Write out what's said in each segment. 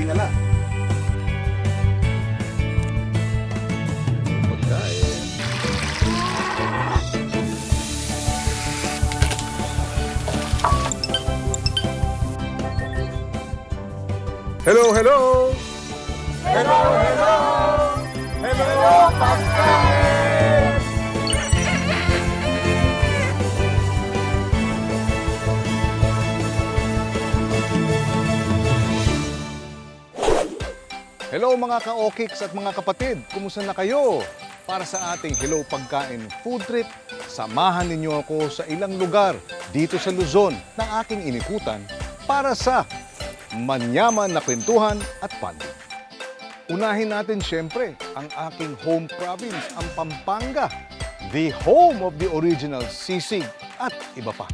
tingala. Hello, hello! Hello mga ka-okiks at mga kapatid, kumusta na kayo? Para sa ating Hello Pagkain Food Trip, samahan ninyo ako sa ilang lugar dito sa Luzon na aking inikutan para sa manyaman na kwentuhan at fun. Unahin natin siyempre ang aking home province, ang Pampanga, the home of the original sisig at iba pa.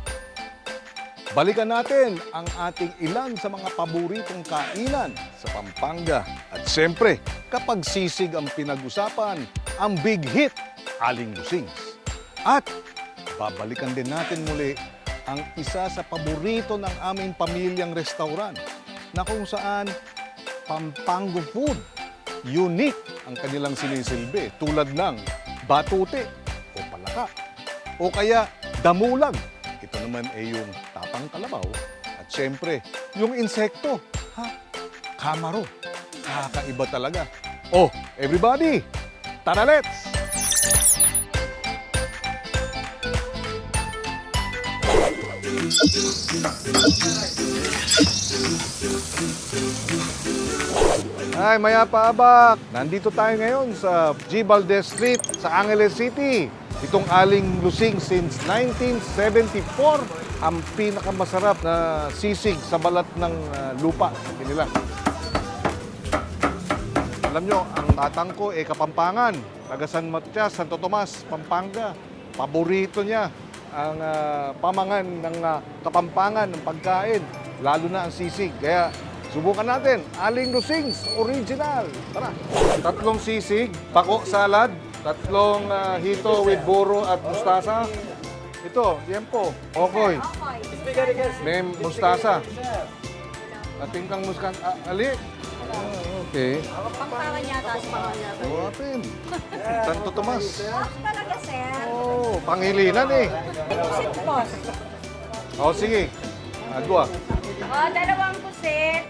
Balikan natin ang ating ilan sa mga paboritong kainan sa Pampanga. At siyempre, kapag sisig ang pinag-usapan, ang big hit, Aling Lusings. At babalikan din natin muli ang isa sa paborito ng aming pamilyang restaurant na kung saan Pampango food. Unique ang kanilang sinisilbi tulad ng batute o palaka o kaya damulag. Ito naman ay yung tapang kalabaw at syempre yung insekto. Ha? Kamaro. Kakaiba talaga. Oh, everybody! Tara let's! Ay, maya pa abak. Nandito tayo ngayon sa G. Valdez Street sa Angeles City. Itong aling lusing since 1974. Ang pinakamasarap na sisig sa balat ng ah, lupa. Sabi nila. Alam nyo, ang tatang ko eh Kapampangan. Taga San Matias, Santo Tomas, Pampanga. Paborito niya ang ah, pamangan ng ah, Kapampangan, ng pagkain. Lalo na ang sisig. Kaya subukan natin. Aling Lusings, original. Tara. Tatlong sisig, pako salad, tatlong ah, hito with buro at mustasa. Ito, tiempo. Okay. May mustasa. Ating kang muskan. Ah, ali. Okay. Pangpangan yata pangalan yata. Buhatin. Santo Tomas. Ah, talaga, sir? Oh, pangilinan eh. Pusit boss. Oh, sige. Adwa. Oh, dalawang pusit.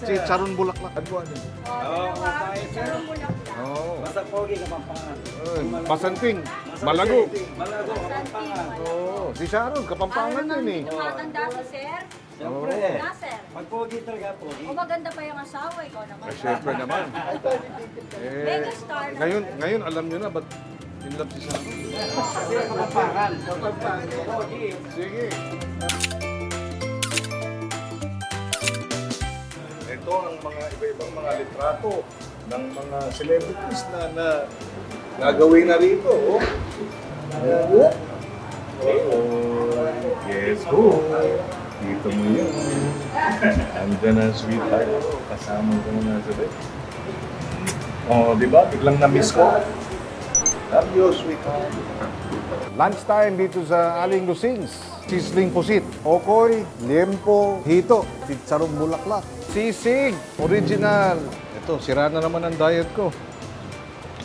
Si Charon Bulaklak. Adwa din. Oh, dalawa. Sarong bulak lang. Oh. Basta pogi ka pampangan. Ay, Masanting. Malago. Malago ka pampangan. Oh, si Sharon, kapampangan Ano din eh. tumatanda si sir? Siyempre. Na, sir. Pag pogi talaga pogi. O maganda pa yung asawa, ikaw naman. Eh, syempre naman. Eh, Megastar na. ngayon, ngayon alam nyo na, ba't in love si Sharon? Kasi pampangan. Pampangan. Pogi. Sige. Ito ang mga iba-ibang mga litrato ng mga celebrities na, na gagawin na rito. Oh. Oh, yes, ho. Dito mo yun. Andiyan na, sweetheart. Kasama ko na sa bed. Oh, di ba? Biglang na-miss ko. Love you, sweetheart. Lunch time dito sa Aling Lusings. Sisling pusit, okoy, liempo, hito, pitsarong bulaklak, sisig, original. Ito, sira na naman ang diet ko.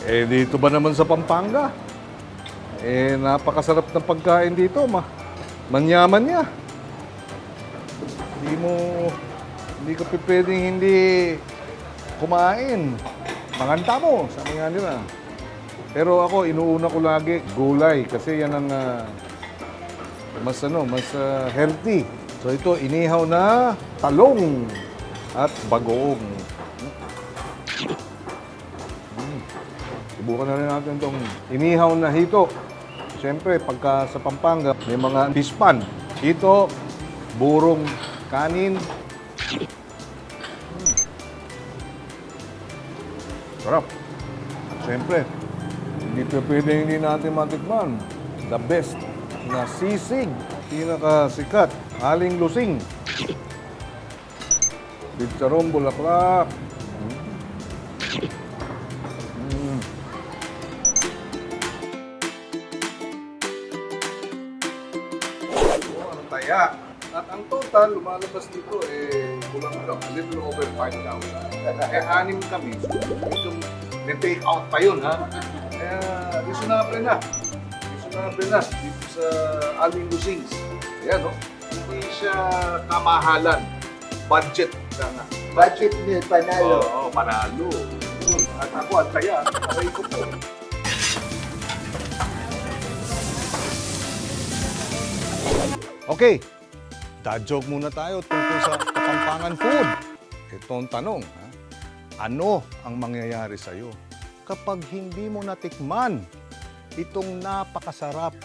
Eh, dito ba naman sa Pampanga? Eh, napakasarap ng pagkain dito, ma. Manyaman niya. Hindi mo, hindi ka pwedeng hindi kumain. Manganta mo, sabi nga nila. Pero ako, inuuna ko lagi gulay kasi yan ang ah, mas ano, mas ah, healthy. So ito, inihaw na talong at bagoong. Subukan na rin natin itong inihaw na hito. Siyempre, pagka sa Pampanga, may mga pispan. Hito, burong kanin. Mm. Sarap. Siyempre, hindi pa pwede hindi natin matikman. The best na sisig. Pinakasikat. Aling lusing. Pitsarong bulaklak. Total, lumalabas dito, eh, kulang-kulang, a little over 5,000. Eh, anim kami. So, medyo may take out pa yun, ha? Kaya, reasonable na. Reasonable na dito sa aming Lusings. Ayan, no? Hindi siya kamahalan. Budget na nga. Budget meal, panalo. Oo, panalo. Yun. At ako, at kaya, aray ko po. Okay, dad joke muna tayo tungkol sa Kapampangan Food. Ito ang tanong, ha? ano ang mangyayari sa'yo kapag hindi mo natikman itong napakasarap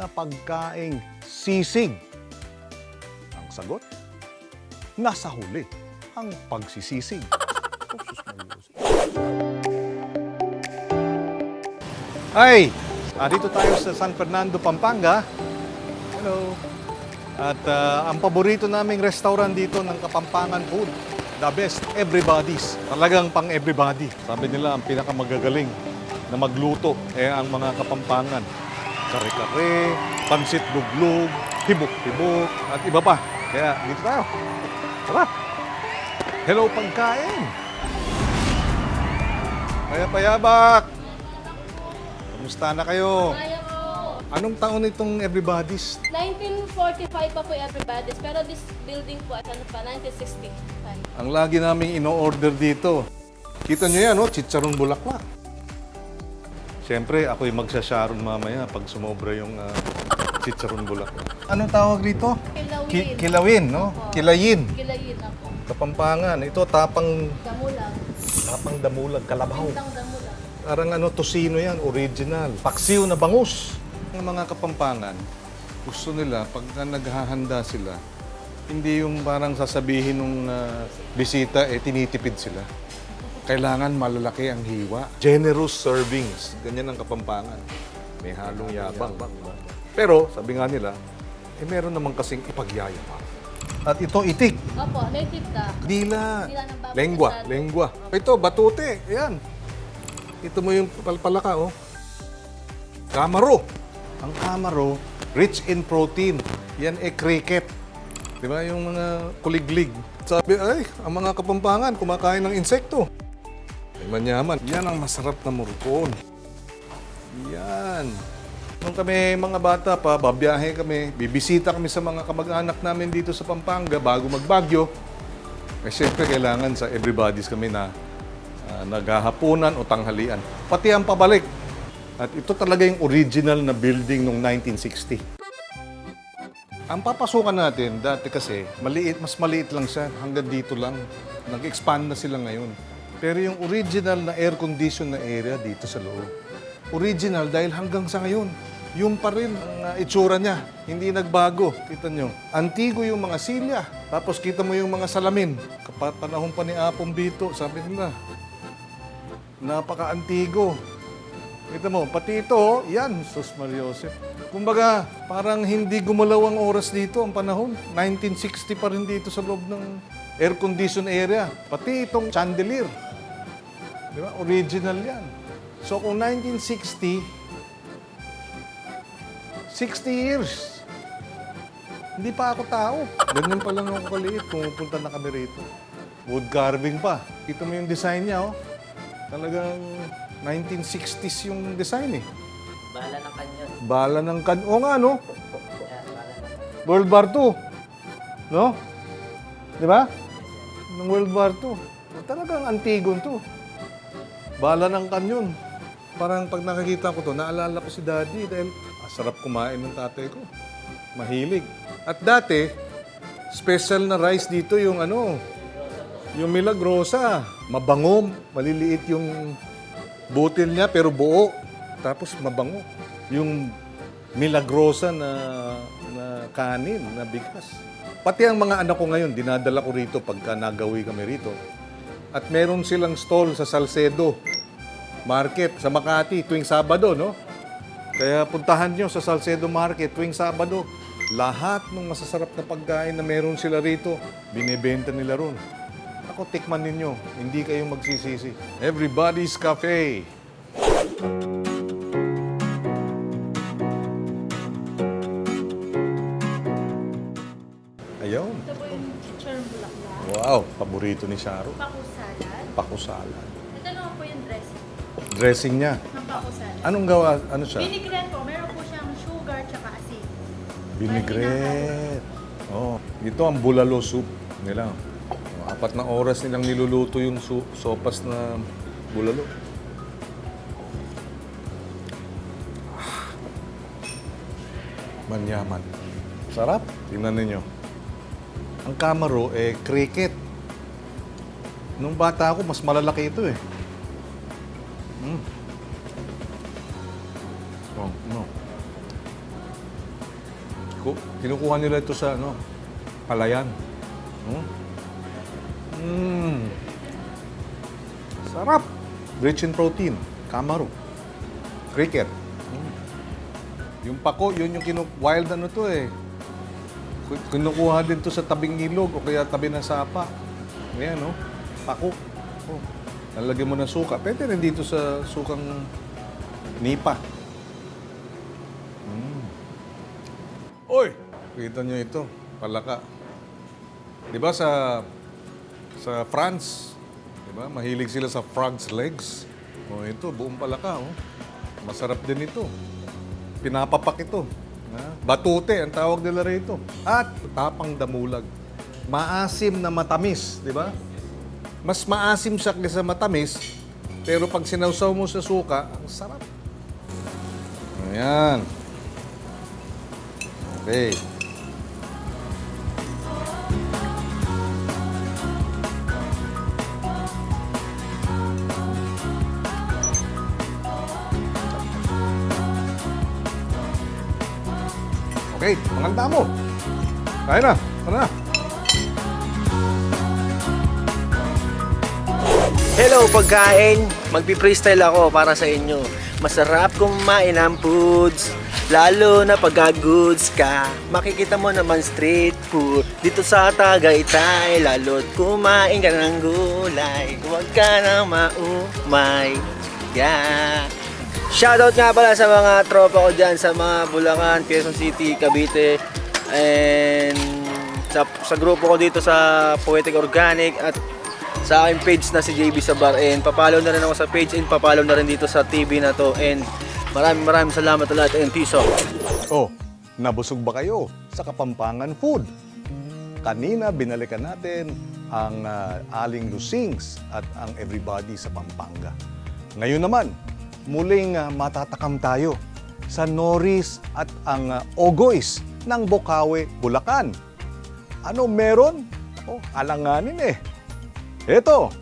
na pagkaing sisig? Ang sagot, nasa huli ang pagsisisig. Oh. Ay, ah, dito tayo sa San Fernando, Pampanga. Hello. At ah, ang paborito naming restaurant dito ng Kapampangan Food, the best, everybody's. Talagang pang everybody. Sabi nila, ang pinakamagagaling na magluto eh ang mga Kapampangan. Kare-kare, pansit luglug, hibok-hibok, at iba pa. Kaya dito tayo. Tara! Hello, pagkain! Kaya payabak! Kamusta na kayo? Kaya. Anong taon itong everybody's? 1945 pa po everybody's, pero this building po at ano pa, 1965. Ang lagi naming ino-order dito. Kita nyo yan, no? Chicharong bulaklak. Siyempre, ako'y magsasharon mamaya pag sumobra yung uh, chicharon bulaklak. Anong tawag dito? Kilawin. Ki- kilawin, no? Opo. Kilayin. Kilayin ako. Kapampangan. Ito, tapang, Damulang. tapang damulag, kalabaw. Pintang damulang. Parang ano, tosino yan, original. Paksiw na bangus. Ang mga kapampangan, gusto nila, pag naghahanda sila, hindi yung parang sasabihin ng bisita, eh, tinitipid sila. Kailangan malalaki ang hiwa. Generous servings. Ganyan ang kapampangan. May halong yabang. Pero, sabi nga nila, eh, meron naman kasing ipagyayabang. At ito, itik. Opo, native duck. Dila. Dila ng baboy Lengwa. asado. Lengwa. Ito, batute. Ayan. Ito mo yung palpalaka, oh. Kamaro. Ang kamaro, rich in protein. Yan eh cricket. Di ba? Yung mga kuliglig. Sabi, ay, ang mga kapampangan, kumakain ng insekto. Ay, manyaman. Yan ang masarap na murkon. Yan. Nung kami mga bata pa, babiyahe kami, bibisita kami sa mga kamag-anak namin dito sa Pampanga bago magbagyo. Eh, siyempre, kailangan sa everybody's kami na ah, naghahapunan o tanghalian. Pati ang pabalik. At ito talaga yung original na building noong 1960. Ang papasukan natin, dati kasi, maliit, mas maliit lang siya. Hanggang dito lang. Nag-expand na sila ngayon. Pero yung original na air-condition na area dito sa loob. Original dahil hanggang sa ngayon, yung pa rin ang uh, itsura niya. Hindi nagbago. Kita nyo. Antigo yung mga silya. Tapos kita mo yung mga salamin. Kapag panahon pa ni Apong Bito, sabi nila, napaka-antigo. Kita mo, pati ito, yan, Sus Mariosep. Kumbaga, parang hindi gumalaw ang oras dito, ang panahon. 1960 pa rin dito sa loob ng air-condition area. Pati itong chandelier. Di ba? Original yan. So kung 1960, 60 years. Hindi pa ako tao. Ganyan pa lang ako kaliit. Pumupunta na kami rito. Wood carving pa. Kita mo yung design niya, oh. Talagang 1960s yung design, eh. Bahala ng kanyon. Bala ng kan... O nga, no? Bahala ng World War II. No? Di ba? Nung World War II. Talagang antigon to. Bala ng kanyon. Parang pag nakikita ko to, naalala ko si Daddy dahil ah, sarap kumain ng tatay ko. Mahilig. At dati, special na rice dito yung ano, yung Milagrosa. Mabango, maliliit yung butil niya pero buo. Tapos mabango. Yung Milagrosa na, na kanin, na bigas. Pati ang mga anak ko ngayon, dinadala ko rito pagka nagawi kami rito. At meron silang stall sa Salcedo Market sa Makati tuwing Sabado, no? Kaya puntahan nyo sa Salcedo Market tuwing Sabado. Lahat ng masasarap na pagkain na meron sila rito, binibenta nila ron. Ako, tikman ninyo. Hindi kayo magsisisi. Everybody's Cafe. Wow, paborito ni Sharo. Paku salad. Paku salad. Ito naman po yung dressing Dressing niya. ng paku salad. Anong gawa? Ano siya? Vinaigrette po, meron po siyang sugar tsaka asin. Vinaigrette. Oh, ito ang bulalo soup nila. Apat na oras nilang niluluto yung su- sopas na bulalo. Ah. Manyaman. Sarap. Tingnan ninyo. Ang kamaro, eh, cricket. Nung bata ako, mas malalaki ito eh. Mm. Oh, no. Ku- Kinukuha nila ito sa ano, palayan. Hmm? Mm. Sarap. Rich in protein. Kamaro. Cricket. Mm. Yung pako, yun yung kinu wild ano to eh. Ku- Kinukuha din to sa tabing ilog o kaya tabi ng sapa. Ayan, no? Pako. Oh. Lalagyan mo ng suka. Pwede rin dito sa sukang nipa. Oy! Kita nyo ito, palaka. Di ba sa sa France, di ba? Mahilig sila sa frog's legs. O ito, buong palaka, oh. Masarap din ito. Pinapapak ito. Ha? Batute, ang tawag nila rito. At tapang damulag. Maasim na matamis, di ba? Mas maasim siya kaysa matamis, pero pag sinawsaw mo sa suka, ang sarap. Ayan. Okay. Okay, mga mo. Kaya na. Tara na. Hello pagkain! Magpi-freestyle ako para sa inyo. Masarap kumain ng foods. Lalo na pag goods ka Makikita mo naman street food Dito sa Tagaytay Lalo't kumain ka ng gulay Huwag ka nang maumay Yeah Shoutout nga pala sa mga tropa ko dyan Sa mga Bulacan, Quezon City, Cavite And sa, sa grupo ko dito sa Poetic Organic At sa aking page na si JB Sabar and papalo na rin ako sa page and papalo na rin dito sa TV na to and maraming maraming salamat sa lahat and peace out. Oh, nabusog ba kayo sa Kapampangan Food? Kanina binalikan natin ang ah, Aling Lusings at ang Everybody sa Pampanga. Ngayon naman, muling ah, matatakam tayo sa Norris at ang ah, Ogoys ng Bokawe, Bulacan. Ano meron? Oh, alanganin eh. Ito,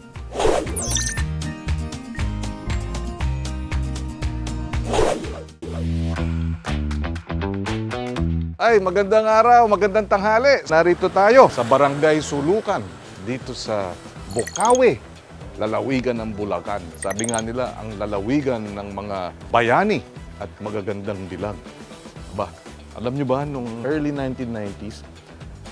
Ay, magandang araw, magandang tanghali. Narito tayo sa Barangay Sulukan, dito sa Bukawi, lalawigan ng Bulacan. Sabi nga nila, ang lalawigan ng mga bayani at magagandang dilag. Ba, alam nyo ba, nung early 1990s,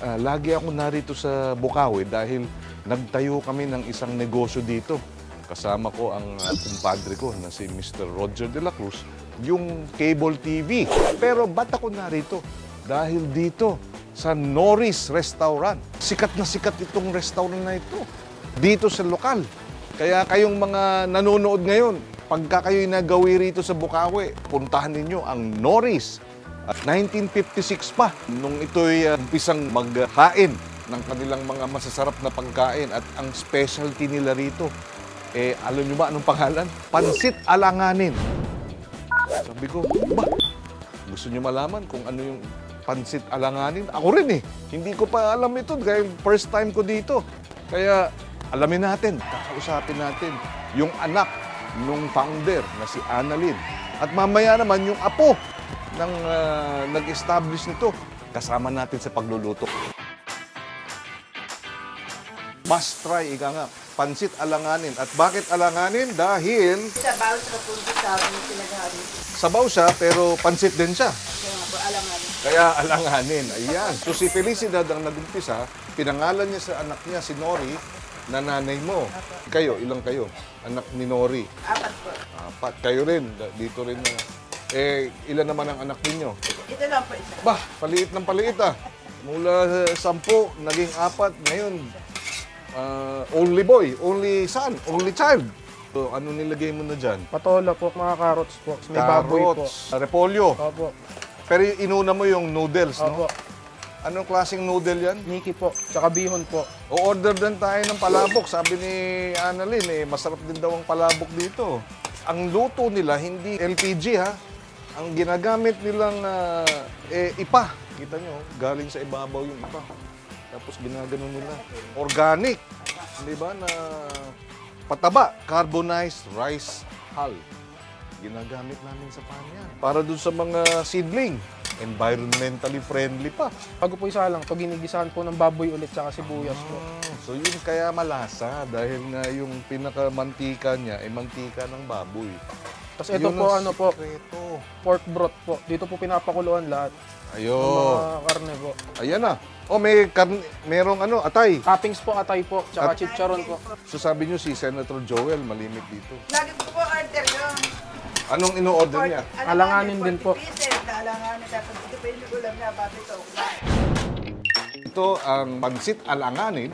ah, lagi ako narito sa Bukawi dahil nagtayo kami ng isang negosyo dito. Kasama ko ang ah, kumpadre ko na si Mr. Roger de la Cruz, yung cable TV. Pero ba't ako narito? Dahil dito sa Norris Restaurant. Sikat na sikat itong restaurant na ito. Dito sa lokal. Kaya kayong mga nanonood ngayon, pagka kayo'y nagawi rito sa Bukawi, puntahan ninyo ang Norris. At 1956 pa, nung ito'y uh, umpisang maghain ng kanilang mga masasarap na pagkain at ang specialty nila rito, eh, alam nyo ba anong pangalan? Pansit Alanganin. Sabi ko, ba, gusto nyo malaman kung ano yung pansit alanganin? Ako rin eh. Hindi ko pa alam ito dahil first time ko dito. Kaya alamin natin, kakausapin natin yung anak nung founder na si Annalyn. At mamaya naman yung apo ng ah, nag-establish nito. Kasama natin sa pagluluto. Must try, ika nga. Pansit alanganin. At bakit alanganin? Dahil Sabaw sa kapunti sa pinag-hari. sabaw siya pero pansit din siya. Kaya nga po, alangan. Kaya alanganin. Ayan. So si Felicidad ang nagumpisa, pinangalan niya sa anak niya si Nori na nanay mo. Kayo, ilang kayo? Anak ni Nori. Apat po. Apat. Kayo rin. Dito rin na. Eh, ilan naman ang anak ninyo? Ito lang po isa. Bah, paliit ng paliit ah. Mula sa sampu, naging apat. Ngayon, ah, only boy, only son, only child. So, ano nilagay mo na dyan? Patola po, mga carrots po. May baboy po. Carrots, repolyo. Opo. Pero inuna mo yung noodles, no? Opo. Anong klaseng noodle yan? Mickey po. Tsaka bihon po. O-order din tayo ng palabok. Sabi ni Annalyn, eh, masarap din daw ang palabok dito. Ang luto nila, hindi LPG ha. Ang ginagamit nilang ah, eh, ipa. Kita nyo, galing sa ibabaw yung ipa. Tapos ginagano nila. Organic. Di ba na pataba. Carbonized rice hull. Ginagamit namin sa panyan. Para dun sa mga seedling. Environmentally friendly pa. Bago po isa lang, to ginigisahan po ng baboy ulit tsaka sibuyas po. Ah, so yun kaya malasa dahil nga yung pinakamantika niya ay mantika ng baboy. Tapos ito Yun po, ang ano po, sikreto. pork broth po. Dito po pinapakuluan lahat Ayun. mga karne po. Ayan na. Oh, may karne, merong ano, atay. Toppings po, atay po, tsaka At- chicharon po. So sabi niyo si Senator Joel malimit dito. Lagi ko po order. Anong ino-order niya? Alanganin din po. 40 pieces na alanganin. Tapos ito pa yung ulam na baboy to. Ito ang pansit alanganin.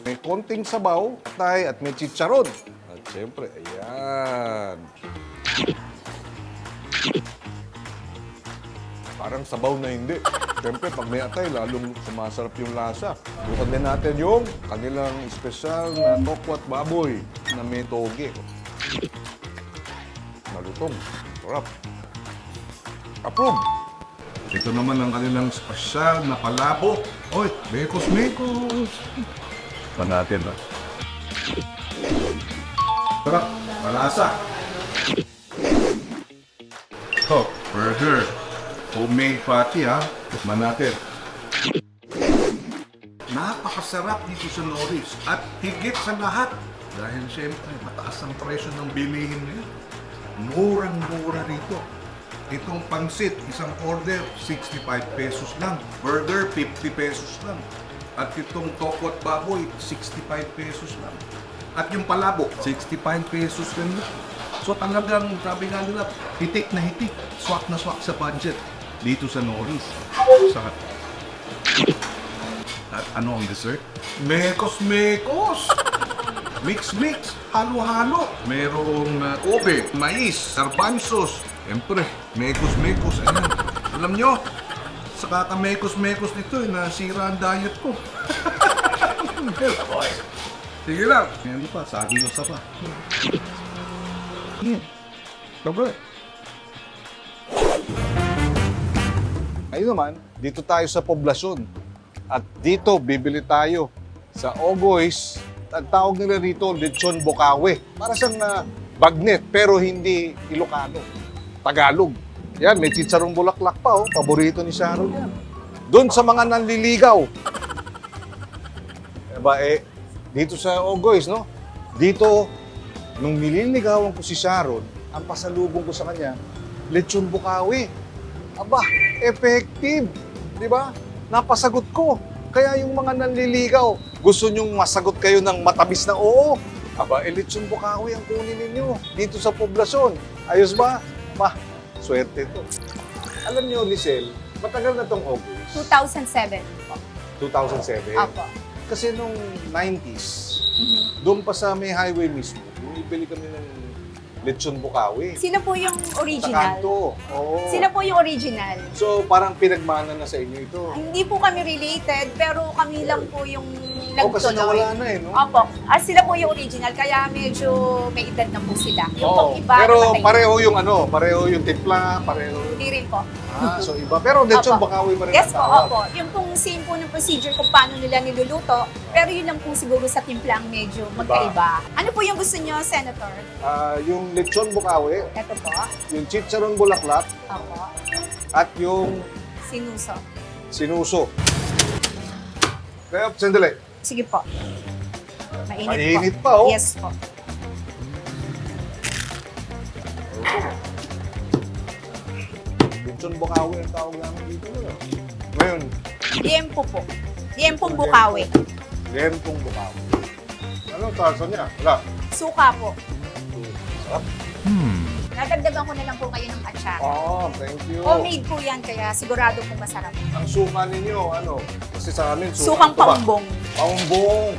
May konting sabaw, tay at may chicharon. At syempre, ayan. Parang sabaw na hindi. Siyempre, pag may atay, lalong sumasarap yung lasa. Bukan din natin yung kanilang espesyal na tokwat baboy na may toge. Malutong. Sarap. Approve. Ito naman ang kanilang espesyal na palabo. Oy, mekos, mekos. Pa natin, ha? Sarap. Malasa. Oh, burger. Homemade patty, ha? Tikman natin. Napakasarap dito sa Norris. At higit sa lahat, dahil siyempre mataas ang presyo ng bilihin nila. Murang-mura rito. Itong pansit, isang order, 65 pesos lang. Burger, 50 pesos lang. At itong tokot baboy, 65 pesos lang. At yung palabok, 65 pesos din lang. So talagang, sabi nga nila, hitik na hitik, swak na swak sa budget dito sa Norris. Sa at ano ang dessert? Mekos, mekos! Mix-mix, halo-halo. Merong uh, ube, mais, garbanzos. Siyempre, mekos-mekos. Ayan. Alam nyo, sa kaka-mekos-mekos nito, eh, nasira ang diet ko. Sige lang. Meron pa, saging sa pa. Hmm. Dobre. Ayun naman, dito tayo sa poblasyon. At dito, bibili tayo sa Ogoys. Ang tawag nila rito, lechon bokawe. Para siyang na bagnet, pero hindi Ilocano. Tagalog. Yan, may chicharong bulaklak pa, oh. Paborito ni Sharon yan. Doon sa mga nanliligaw. Eba, eh, dito sa Ogoys, no? Dito, nung nililigawan ko si Sharon, ang pasalubong ko sa kanya, lechon bukawi. Aba, effective. Di ba? Napasagot ko. Kaya yung mga nanliligaw, gusto nyong masagot kayo ng matabis na oo. Aba, eh, lechon bukawi ang kunin ninyo dito sa poblasyon. Ayos ba? Ma, swerte to. Alam niyo, Lisel, matagal na tong August. 2007. 2007. Apo. Kasi nung 90s, doon pa sa may highway mismo, bumibili kami ng lechon bukawi. Sino po yung original? kanto. Oo. Sino po yung original? So, parang pinagmana na sa inyo ito. Hindi po kami related, pero kami lang po yung Kasi nagtuloy. nawala na eh, no? Opo. Ah, sila po yung original, kaya medyo may edad na po sila. Yung Oo. pong iba, Pero namatay. pareho yung ano, pareho yung timpla, pareho. Hindi rin po. Ah, so iba. Pero lechon Opo. bukawi pa rin Yes ang po, tawag. opo. Yung pong same po ng procedure kung paano nila niluluto, pero yun lang po siguro sa timpla ang medyo magkaiba. Ano po yung gusto nyo, Senator? Ah, yung lechon bukawi, Ito po. yung chicharon bulaklak, Opo. at yung Sinuso. sinuso. Kaya, sandali. Sige po. Mainit, Mainit po. pa, oh. Yes po. Lechon bukawi ang tawag namin dito. No? Ngayon, Liempo po. Liempong bukawi. lempong bukawi. Anong salsa niya? Wala. Suka po. Sarap. Nadagdagan ko na lang po kayo ng atsara. Oh, thank you. Homemade po yan, kaya sigurado po masarap. Ang suka ninyo, ano? Kasi sa amin, Sukang to ba? paumbong. Paumbong.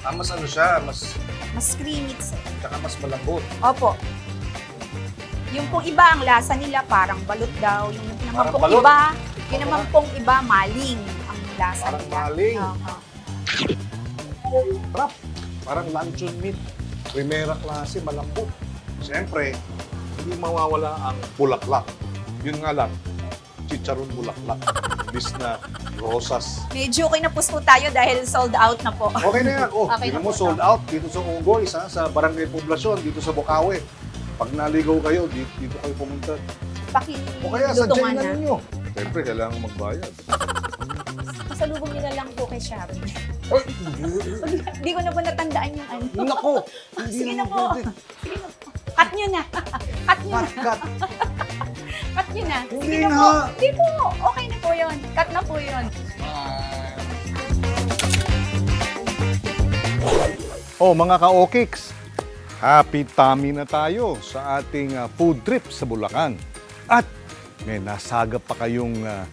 Ah, mas ano siya, mas, Mas creamy, sir. tsaka mas malambot. Opo. Yung pong iba, ang lasa nila parang balot daw. Yung naman Parang pong balot? iba, yung naman pong iba, maling ang lasa Parang nila. maling. Oo. Trap. Parang luncheon meat. Primera klase, malambot. Siyempre, hindi mawawala ang bulaklak. Yun nga lang, chicharon bulaklak. Bis na rosas. Medyo kinapos po tayo dahil sold out na po. Okay na yan. Oh, Okay na mo, sold out dito sa Unggoy, sa, sa Barangay Poblasyon, dito sa Bukawi. Pag naligaw kayo, dito, dito kayo pumunta. O kaya sa Pakilutungan na na. ninyo. Siyempre, kailangan magbayad. Pasalubong na lang po kay Sharon. Ay, Hindi ko na po natandaan yung ano. nako! Hindi Sige na po. Sige na po. Cut nyo na. Cut nyo Cut, na. cut. Cut nyo na. Hindi Sige na po. Hindi po. Okay na po yun. Cut na po yun. Oh, mga ka-okiks, happy tummy na tayo sa ating ah, food trip sa Bulacan. At may nasagap pa kayong ah,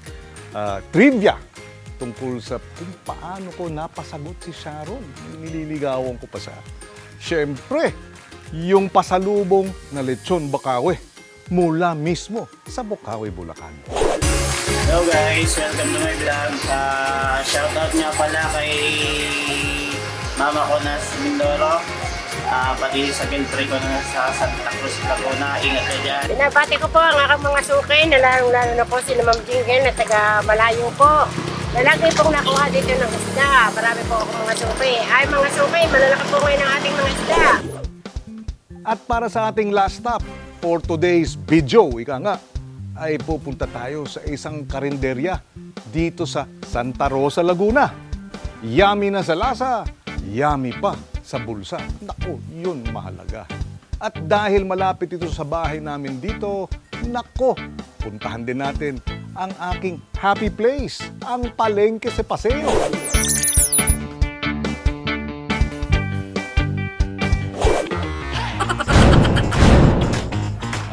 ah, trivia tungkol sa kung paano ko napasagot si Sharon. Nililigawan ko pa siya. Siyempre, yung pasalubong na lechon bakawe mula mismo sa Bukawi, Bulacan. Hello guys, welcome to my vlog. Uh, shoutout nga pala kay mama ko na sa Mindoro. Ah, pati sa gentry ko na sa Santa Cruz, Laguna. Ingat ka dyan. Binabati ko po ang aking mga sukay na lalong-lalo na po si Ma'am Jingle na taga Malayo po. Lalaki pong nakuha dito ng isda. Marami po akong mga sukay. Ay mga sukay, malalaki po ngayon ang ating mga isda. At para sa ating last stop for today's video, ika nga, ay pupunta tayo sa isang karinderya dito sa Santa Rosa, Laguna. Yummy na sa lasa, yummy pa sa bulsa. Nako, yun mahalaga. At dahil malapit ito sa bahay namin dito, nako, puntahan din natin ang aking happy place, ang Palengke sa Paseo.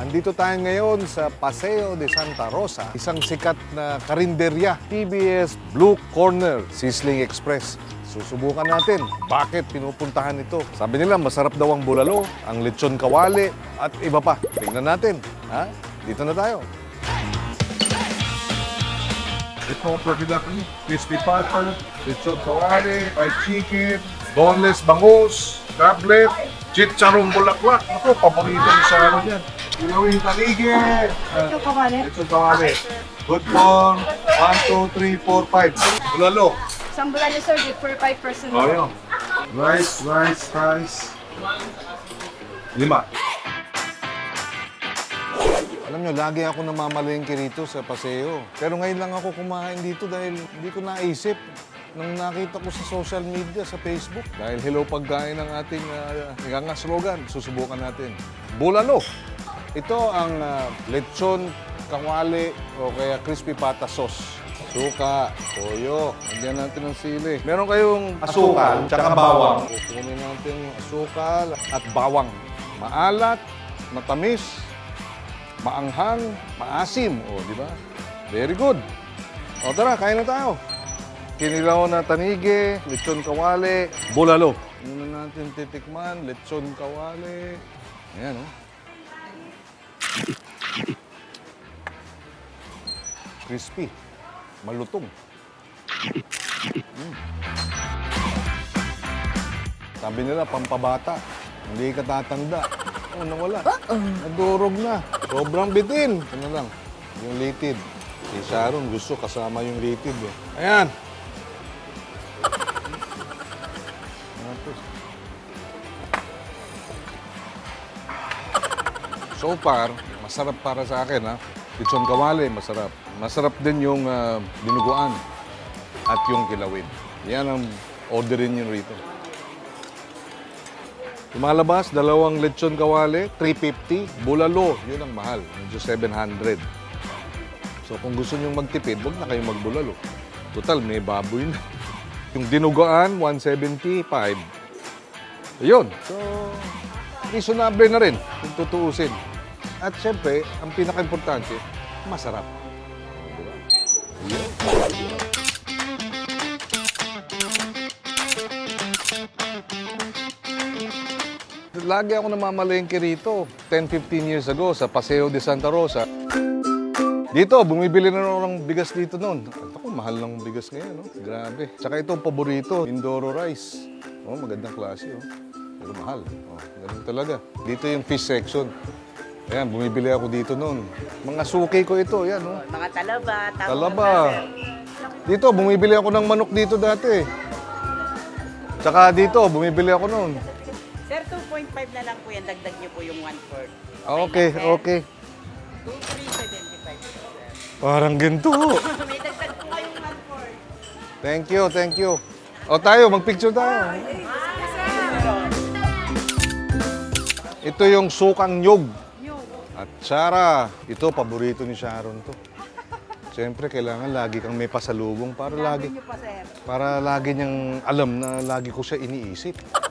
Andito tayo ngayon sa Paseo de Santa Rosa, isang sikat na karinderya, TBS Blue Corner Sizzling Express. Susubukan natin bakit pinupuntahan ito. Sabi nila masarap daw ang bulalo, ang lechon kawali at iba pa. Tingnan natin. Ha? Dito na tayo. Ito ni crispy pata, lechon kawali, fried chicken, boneless bangus, tablet, chicharong bulaklak. Ako, paborito ni Sharon yan. Ilawin talige. Ito kawali. Lechon kawali. Good for 1, 2, 3, 4, 5. Bulalo. Sambulan niyo sir, good for 5 person. Oh, yun. Rice, rice, rice. Lima. Alam nyo, lagi ako namamalengke rito sa Paseo. Pero ngayon lang ako kumain dito dahil hindi ko naisip nang nakita ko sa social media, sa Facebook. Dahil hello pagkain ng ating uh, nga slogan, susubukan natin. Bulalo. Ito ang ah, lechon kawali o kaya crispy pata sauce. Suka, toyo, lagyan natin ng sili. Meron kayong asukal, tsaka bawang. Kukunin natin yung asukal at bawang. Maalat, matamis, maanghang, maasim. O, di ba? Very good. O, tara, kain na tayo. Kinilaw na tanige, lechon kawali, bulalo. Muna natin titikman, lechon kawali. Ayan, oh. Crispy. Malutong. Mm. Sabi nila, pampabata. Hindi ka tatanda. Oh, nawala. Nadurog na. Sobrang bitin. Ano lang, yung litid. Si Sharon gusto kasama yung litid eh. Ayan. Tapos. So far, masarap para sa akin ha. Lechon kawali, masarap. Masarap din yung ah, dinuguan at yung kilawin. Yan ang orderin nyo rito. Lumalabas, dalawang lechon kawali, 350. Bulalo, yun ang mahal. Medyo 700. So kung gusto nyo magtipid, huwag na kayong magbulalo. Total, may baboy na. Yung dinuguan, 175. Ayun. So, reasonable na rin kung tutuusin. At syempre, ang pinaka-importante, masarap. Ba? Lagi ako namamalengke rito. 10-15 years ago sa Paseo de Santa Rosa. Dito, bumibili na ako ng bigas dito noon. At ako, mahal ng bigas ngayon, no? Grabe. Tsaka ito, paborito, Mindoro rice. Oh, magandang klase, oh. Pero mahal. Oh, ganun talaga. Dito yung fish section. Ayan, bumibili ako dito noon. Mga suki ko ito, yan, oh. Mga talaba, Talaba. Dito, bumibili ako ng manok dito dati. Tsaka dito, bumibili ako noon. Sir, 2.5 na lang po yan. Dagdag niyo po yung 1-4. Okay, okay. 2.375 sir. Parang ginto. May dagdag po kayong 1-4. Thank you, thank you. O tayo, magpicture tayo. Ito yung sukang nyog. At Sarah, ito paborito ni Sharon to. Siyempre, kailangan lagi kang may pasalubong para lagi para lagi niyang alam na lagi ko siya iniisip.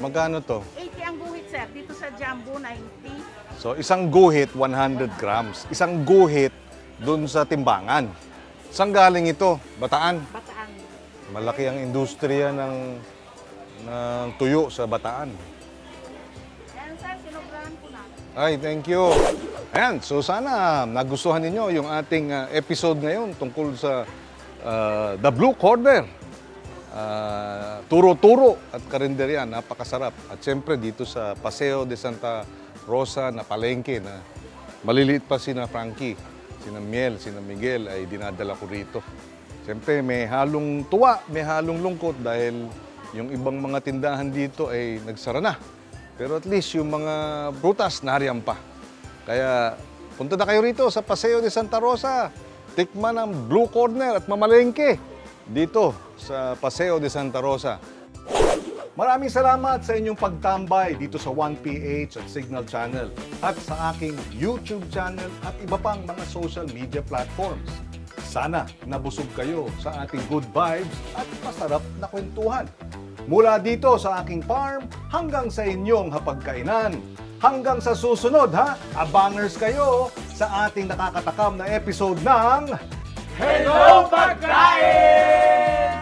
Magkano to? 80 ang guhit, sir. Dito sa Jumbo, 90. So, isang guhit, 100 grams. Isang guhit doon sa timbangan. Saan galing ito? Bataan. Bataan. Malaki ang industriya ng, ng tuyo sa Bataan. Ayan, sir. Sinobrahan po na. Ay, thank you. Ayan, so sana nagustuhan ninyo yung ating uh, episode ngayon tungkol sa uh, The Blue Corner. Uh, turo-turo at karinderya, napakasarap. At siyempre dito sa Paseo de Santa Rosa na palengke na maliliit pa sina Frankie, sina Miel, sina Miguel ay dinadala ko rito. Siyempre may halong tuwa, may halong lungkot dahil yung ibang mga tindahan dito ay nagsara na. Pero at least yung mga prutas nariyan pa. Kaya punta na kayo rito sa Paseo de Santa Rosa. Tikman ang Blue Corner at mamalengke dito sa Paseo de Santa Rosa. Maraming salamat sa inyong pagtambay dito sa 1PH at Signal Channel at sa aking YouTube channel at iba pang mga social media platforms. Sana nabusog kayo sa ating good vibes at masarap na kwentuhan. Mula dito sa aking farm hanggang sa inyong hapagkainan. Hanggang sa susunod ha, abangers kayo sa ating nakakatakam na episode ng Hello Pagkain!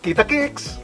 Kita Kicks!